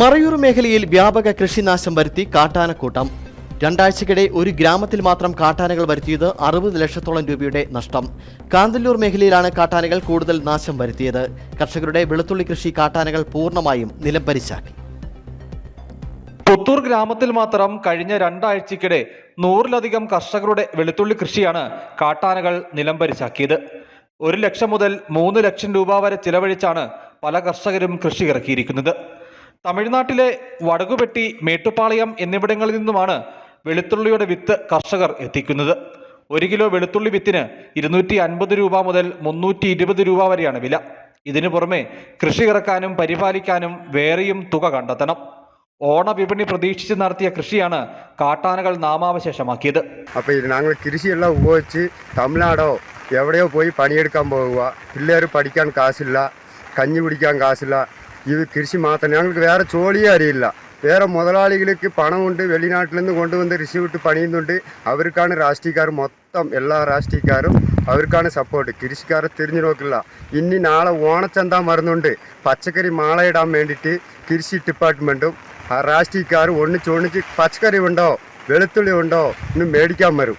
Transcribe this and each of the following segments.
മറയൂർ മേഖലയിൽ വ്യാപക കൃഷിനാശം വരുത്തി കാട്ടാനക്കൂട്ടം. രണ്ടാഴ്ചക്കിടെ ഒരു ഗ്രാമത്തിൽ മാത്രം കാട്ടാനകൾ വരുത്തിയത് അറുപത് ലക്ഷത്തോളം രൂപയുടെ നഷ്ടം. കാന്തല്ലൂർ മേഖലയിലാണ് കാട്ടാനകൾ കൂടുതൽ നാശം വരുത്തിയത്. കർഷകരുടെ വെളുത്തുള്ളി കൃഷി കാട്ടാനകൾ പൂർണമായും നിലംപരിശാക്കി പുത്തൂർ ഗ്രാമത്തിൽ മാത്രം കഴിഞ്ഞ രണ്ടാഴ്ചക്കിടെ നൂറിലധികം കർഷകരുടെ വെളുത്തുള്ളി കൃഷിയാണ് കാട്ടാനകൾ നിലംപരിശാക്കിയത് ഒരു ലക്ഷം മുതൽ മൂന്ന് ലക്ഷം രൂപ വരെ ചിലവഴിച്ചാണ് പല കർഷകരും കൃഷി ഇറക്കിയിരിക്കുന്നത്. തമിഴ്നാട്ടിലെ വടകുപെട്ടി മേട്ടുപാളയം എന്നിവിടങ്ങളിൽ നിന്നുമാണ് വെളുത്തുള്ളിയുടെ വിത്ത് കർഷകർ എത്തിക്കുന്നത്. ഒരു കിലോ വെളുത്തുള്ളി വിത്തിന് ഇരുന്നൂറ്റി അൻപത് രൂപ മുതൽ മുന്നൂറ്റി ഇരുപത് രൂപ വരെയാണ് വില. ഇതിനു പുറമെ കൃഷി ഇറക്കാനും പരിപാലിക്കാനും വേറെയും തുക കണ്ടെത്തണം. ഓണവിപണി പ്രതീക്ഷിച്ച് നടത്തിയ കൃഷിയാണ് കാട്ടാനകൾ നാമാവശേഷമാക്കിയത്. അപ്പോൾ ഞങ്ങൾ കൃഷിയെല്ലാം ഉപയോഗിച്ച് തമിഴ്നാടോ എവിടെയോ പോയി പണിയെടുക്കാൻ പോകുക പിള്ളേർ പഠിക്കാൻ കാശില്ല കഞ്ഞി കുടിക്കാൻ കാശില്ല ഇത് കൃഷി മാത്രം. ഞങ്ങൾക്ക് വേറെ ജോലിയേ അറിയില്ല വേറെ മുതലാളികൾക്ക് പണമുണ്ട്. വെളിനാട്ടിൽ നിന്ന് കൊണ്ടുവന്ന് കൃഷി വിട്ട് പണിയുന്നുണ്ട്. അവർക്കാണ് രാഷ്ട്രീയക്കാർ മൊത്തം. എല്ലാ രാഷ്ട്രീയക്കാരും അവർക്കാണ് സപ്പോർട്ട് കൃഷിക്കാരെ തിരിഞ്ഞു നോക്കില്ല ഇനി നാളെ ഓണച്ചന്ത വരുന്നുണ്ട് പച്ചക്കറി മാളയിടാൻ വേണ്ടിയിട്ട് കൃഷി ഡിപ്പാർട്ട്മെന്റും ആ രാഷ്ട്രീയക്കാർ ഒന്നിച്ച് ഒന്നിച്ച് പച്ചക്കറി ഉണ്ടോ? വെളുത്തുള്ളി ഉണ്ടോ? ഇന്ന് മേടിക്കാൻ വരും.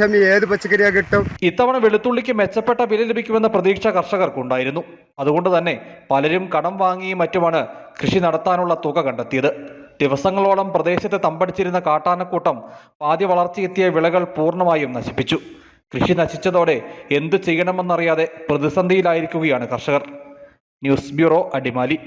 സമയം ഏത് പച്ചക്കറിയാ കിട്ടും? ഇത്തവണ വെളുത്തുള്ളിക്ക് മെച്ചപ്പെട്ട വില ലഭിക്കുമെന്ന പ്രതീക്ഷ കർഷകർക്കുണ്ടായിരുന്നു. അതുകൊണ്ട് തന്നെ പലരും കടം വാങ്ങിയും മറ്റുമാണ് കൃഷി നടത്താനുള്ള തുക കണ്ടെത്തിയത്. ദിവസങ്ങളോളം പ്രദേശത്ത് തമ്പടിച്ചിരുന്ന കാട്ടാനക്കൂട്ടം പാതി വളർച്ചയെത്തിയ വിളകൾ പൂർണമായും നശിപ്പിച്ചു. കൃഷി നശിച്ചതോടെ എന്തു ചെയ്യണമെന്നറിയാതെ പ്രതിസന്ധിയിലായിരിക്കുകയാണ് കർഷകർ. News bureau Adimali.